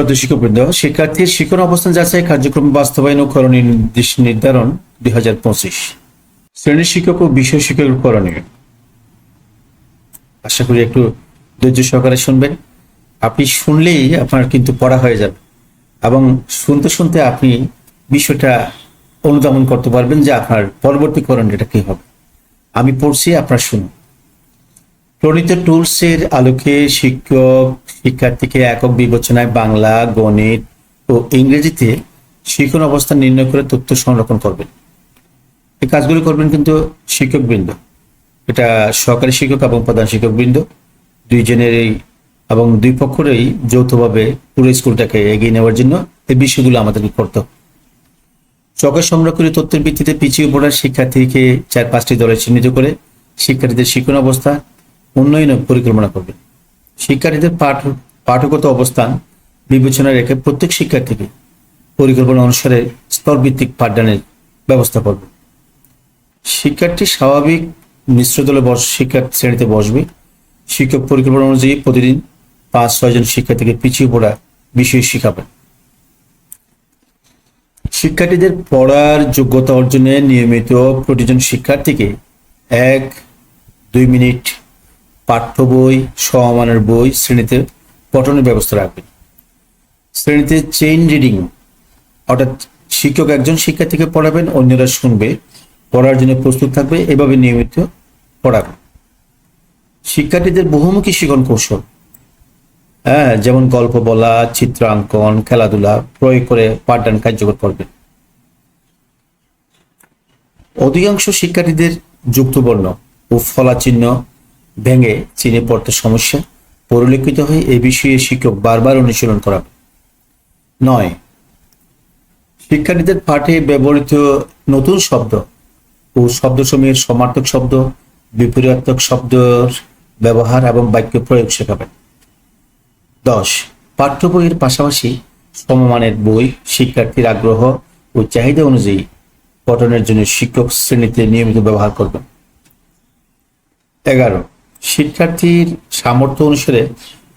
শ্রদ্ধ শিক্ষকবৃন্দ শিক্ষার্থীর শিক্ষণ অবস্থান যাচাই কার্যক্রম বাস্তবায়ন ও করণীয় নির্দেশ নির্ধারণ দুই হাজার পঁচিশ। শিক্ষক ও বিষয় শিক্ষকের করণীয়। আশা করি একটু ধৈর্য সহকারে শুনবেন। আপনি শুনলেই আপনার কিন্তু পড়া হয়ে যাবে এবং শুনতে শুনতে আপনি বিষয়টা অনুধাবন করতে পারবেন যে আপনার পরবর্তী করণীয়টা কি হবে। আমি পড়ছি, আপনার শুনুন। প্রণীত টুলসের আলোকে শিক্ষক শিক্ষার্থীকে একক বিবেচনায় বাংলা, গণিত ও ইংরেজিতে শিক্ষণ অবস্থা নির্ণয় করে তথ্য সংরক্ষণ করবেন। এই কাজগুলি করবেন কিন্তু শিক্ষকবৃন্দ। এটা সহকারী শিক্ষক এবং প্রধান শিক্ষকবৃন্দ। দুইজনেরই এবং দুই পক্ষেরই যৌথভাবে পুরো স্কুলটাকে এগিয়ে নেওয়ার জন্য এই বিষয়গুলো আমাদেরকে করতে চকের সংরক্ষিত তথ্যের ভিত্তিতে পিছিয়ে পড়ার শিক্ষার্থীকে চার পাঁচটি দলে চিহ্নিত করে শিক্ষার্থীদের শিক্ষণ অবস্থা উন্নয়ন পরিকল্পনা করবে শিক্ষার্থীদের পাঠ, পাঠগত অবস্থান বিবেচনায় রেখে প্রত্যেক শিক্ষার্থীকে পরিকল্পনা অনুসারে স্তরভিত্তিক পাঠদানের ব্যবস্থা করবে। শিক্ষার্থী স্বাভাবিক মিশ্র দলে বস শিক্ষা শ্রেণীতে বসবে। শিক্ষক পরিকল্পনা অনুযায়ী প্রতিদিন পাঁচ ছয়জন শিক্ষার্থীকে পিছিয়ে পড়া বিষয় শিখাবেন শিক্ষার্থীদের পড়ার যোগ্যতা অর্জনে নিয়মিত প্রতিজন শিক্ষার্থীকে এক, দুই মিনিট পাঠ্য বই সমমানের বই শ্রেণীতে পঠনের ব্যবস্থা রাখবেন। শ্রেণীতে চেইন রিডিং অর্থাৎ শিক্ষক একজন শিক্ষার্থীকে পড়াবেন, অন্যরা শুনবে, পড়ার জন্য প্রস্তুত থাকবে, এভাবে নিয়মিত পড়াবেন। শিক্ষার্থীদের বহুমুখী শিক্ষণ কৌশল। হ্যাঁ যেমন গল্প বলা, চিত্রাঙ্কন, খেলাধুলা, প্রয়োগ করে পাঠদান কার্যকর করবেন। অধিকাংশ শিক্ষার্থীদের যুক্তবর্ণ ও ফলাচিহ্ন ভেঙে চিনে পড়তে সমস্যা। পরিলক্ষিত হয়ে এ বিষয়ে শিক্ষক বারবার অনুশীলন করাবে নয়, শিক্ষার্থীদের পাঠে ব্যবহৃত নতুন শব্দ ও শব্দসমূহের সমার্থক শব্দ, বিপরীতাত্মক শব্দের ব্যবহার এবং বাক্য প্রয়োগ শেখাবেন। দশ পাঠ্য বইয়ের পাশাপাশি সমমানের বই, শিক্ষার্থীর আগ্রহ ও চাহিদা অনুযায়ী পঠনের জন্য শিক্ষক শ্রেণীতে নিয়মিত ব্যবহার করবেন। এগারো শিক্ষার্থীর সামর্থ্য অনুসারে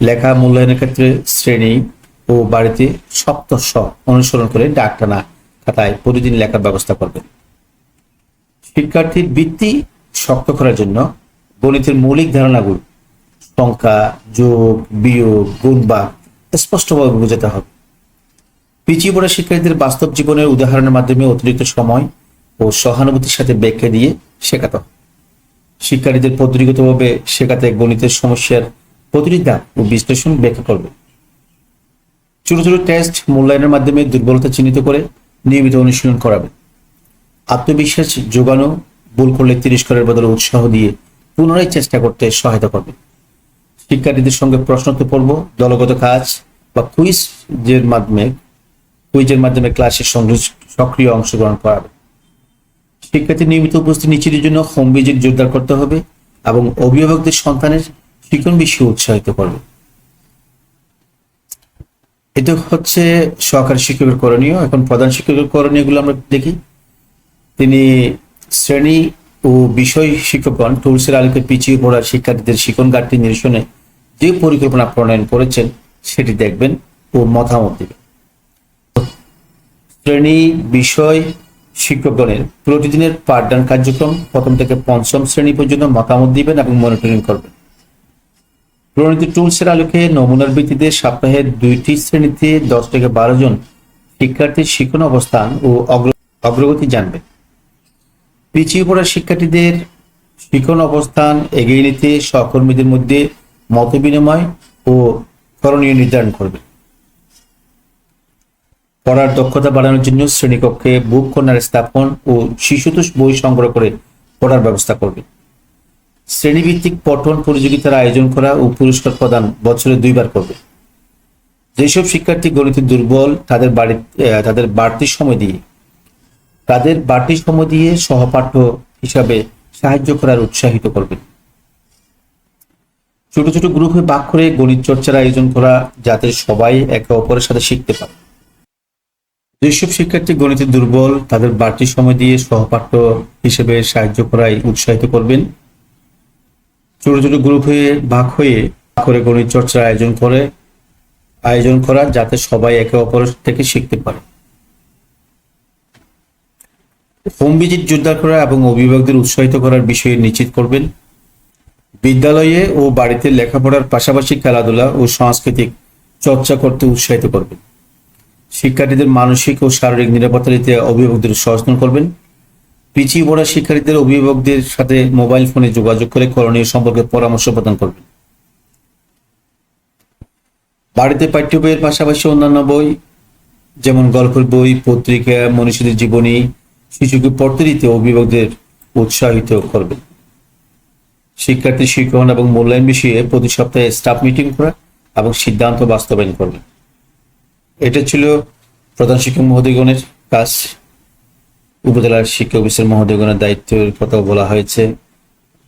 লেখা মূল্যায়নের ক্ষেত্রে শ্রেণি ও বাড়িতে সপ্তশ অনুসরণ করে ডাকটানা খাতায় প্রতিদিন লেখার ব্যবস্থা করবেন। শিক্ষার্থীর বৃত্তি শক্ত করার জন্য গণিতের মৌলিক ধারণাগুলো সংখ্যা, যোগ, বিয়োগ, গুণ বা স্পষ্টভাবে বোঝাতে হবে। পিছিয়ে পড়া শিক্ষার্থীদের বাস্তব জীবনের উদাহরণের মাধ্যমে অতিরিক্ত সময় ও সহানুভূতির সাথে ব্যাখ্যা দিয়ে শেখাতে হবে। শিক্ষার্থীদের পদ্ধতিগতভাবে শেখাতে গণিতের সমস্যার প্রতিটি ও বিশ্লেষণ ব্যাখ্যা করবে। ছোট ছোট টেস্ট মূল্যায়নের মাধ্যমে দুর্বলতা চিহ্নিত করে নিয়মিত অনুশীলন করাবে। আত্মবিশ্বাস যোগানো, ভুল করলে তিরস্কারের বদলে উৎসাহ দিয়ে পুনরায় চেষ্টা করতে সহায়তা করবে। শিক্ষার্থীদের সঙ্গে প্রশ্নোত্তর পর্ব দলগত কাজ বা কুইজের মাধ্যমে কুইজের মাধ্যমে ক্লাসের সঙ্গে সক্রিয় অংশগ্রহণ করাবে। শিক্ষার্থী নিয়মিত উপস্থিতি নিশ্চিতের জন্য হোম ভিজিট জোরদার করতে হবে এবং অভিভাবকদের সন্তানের শিক্ষণ বিষয়ে উৎসাহিত করবে। এটা হচ্ছে সহকারী শিক্ষকের করণীয়। এখন প্রধান শিক্ষকের করণীয়গুলো আমরা দেখি। তিনি শ্রেণি ও বিষয় শিক্ষকগণ টুলসের আলোকে পিছিয়ে পড়া শিক্ষার্থীদের শিক্ষণ ঘাটতি নিরসনে যে পরিকল্পনা প্রণয়ন করেছেন, সেটি দেখবেন ও মতামত দেবেন। শ্রেণি, বিষয় শিক্ষকগণের প্রতিদিনের পাঠদান কার্যক্রম প্রথম থেকে পঞ্চম শ্রেণি পর্যন্ত মতামত দিবেন এবং মনিটরিং করবেন। প্রণীত টুলসের আলোকে নমুনার ভিত্তিতে সপ্তাহে দুইটি শ্রেণীতে দশ থেকে বারো জন শিক্ষার্থীর শিক্ষণ অবস্থান ও অগ্র- অগ্রগতি জানবে। পিছিয়ে পড়া শিক্ষার্থীদের শিক্ষণ অবস্থান এগিয়ে নিতে সহকর্মীদের মধ্যে মত বিনিময় ও করণীয় নির্ধারণ করবে। পড়ার দক্ষতা বাড়ানোর জন্য শ্রেণীকক্ষে বুক কর্নার স্থাপন ও শিশুতোষ বই সংগ্রহ করে পড়ার ব্যবস্থা করবে। শ্রেণীভিত্তিক পঠন প্রতিযোগিতার আয়োজন করা ও পুরস্কার প্রদান বছরে দুইবার করবে। যেসব শিক্ষার্থী গণিতে দুর্বল, তাদের বাড়ি তাদের বাড়তি সময় দিয়ে, তাদের বাড়তি সময় দিয়ে সহপাঠ্য হিসাবে সাহায্য করার উৎসাহিত করবে। ছোট ছোট গ্রুপে ভাগ করে গণিত চর্চার আয়োজন করা যাতে সবাই একে অপরের সাথে শিখতে পারে। যেসব শিক্ষার্থী গণিতে দুর্বল, তাদের বাড়তি সময় দিয়ে সহপাঠ্য হিসেবে সাহায্য করায় উৎসাহিত করবেন। ছোট ছোট গ্রুপে ভাগ হয়ে করে গণিত চর্চার আয়োজন করে, আয়োজন করা যাতে সবাই একে অপরের থেকে শিখতে পারে। হোম ভিজিট জোরদার করা এবং অভিভাবকদের উৎসাহিত করার বিষয়ে নিশ্চিত করবেন। বিদ্যালয়ে ও বাড়িতে লেখাপড়ার পাশাপাশি খেলাধুলা ও সাংস্কৃতিক চর্চা করতে উৎসাহিত করবেন। শিক্ষার্থীদের মানসিক ও শারীরিক নিরাপত্তা দিতে অভিভাবকদের সচেতন করবেন। পিছিয়ে পড়া শিক্ষার্থীদের অভিভাবকদের সাথে মোবাইল ফোনে যোগাযোগ করে করণীয় সম্পর্কে পরামর্শ প্রদান করবেন। বাড়িতে পাঠ্য বইয়ের পাশাপাশি অন্যান্য বই, যেমন গল্পের বই, পত্রিকা, মনীষীদের জীবনী, শিশুকে পড়তে দিতে অভিভাবকদের উৎসাহিত করবেন। শিক্ষার্থী শিক্ষণ এবং মূল্যায়ন বিষয়ে প্রতি সপ্তাহে স্টাফ মিটিং করা এবং সিদ্ধান্ত বাস্তবায়ন করবে এটা ছিল প্রধান শিক্ষক মহোদয়গণের কাজ। উপজেলার শিক্ষা অফিসের মহোদয়গণের দায়িত্বের কথা বলা হয়েছে।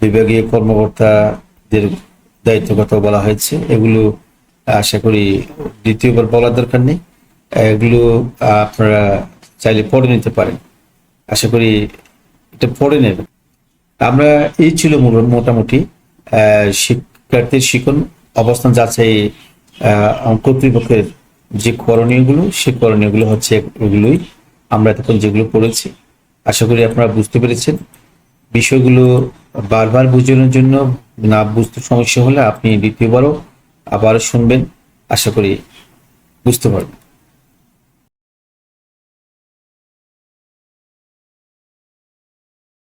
বিভাগীয় কর্মকর্তাদের দায়িত্বের কথা বলা হয়েছে। এগুলো আশা করি দ্বিতীয়বার বলার দরকার নেই। এগুলো আপনারা চাইলে পড়ে নিতে পারেন। আশা করি এটা পড়ে নেবেন। আমরা এই ছিল মোটামুটি শিক্ষার্থীর শিখন অবস্থান যাচাই কর্তৃপক্ষের যে করণীয়গুলো, সে করণীয়গুলো হচ্ছে এগুলোই আমরা এতক্ষণ যেগুলো পড়েছি। আশা করি আপনারা বুঝতে পেরেছেন। বিষয়গুলো বারবার বুঝানোর জন্য না বুঝতে সমস্যা হলে আপনি দ্বিতীয়বারও আবারও শুনবেন। আশা করি বুঝতে পারবেন।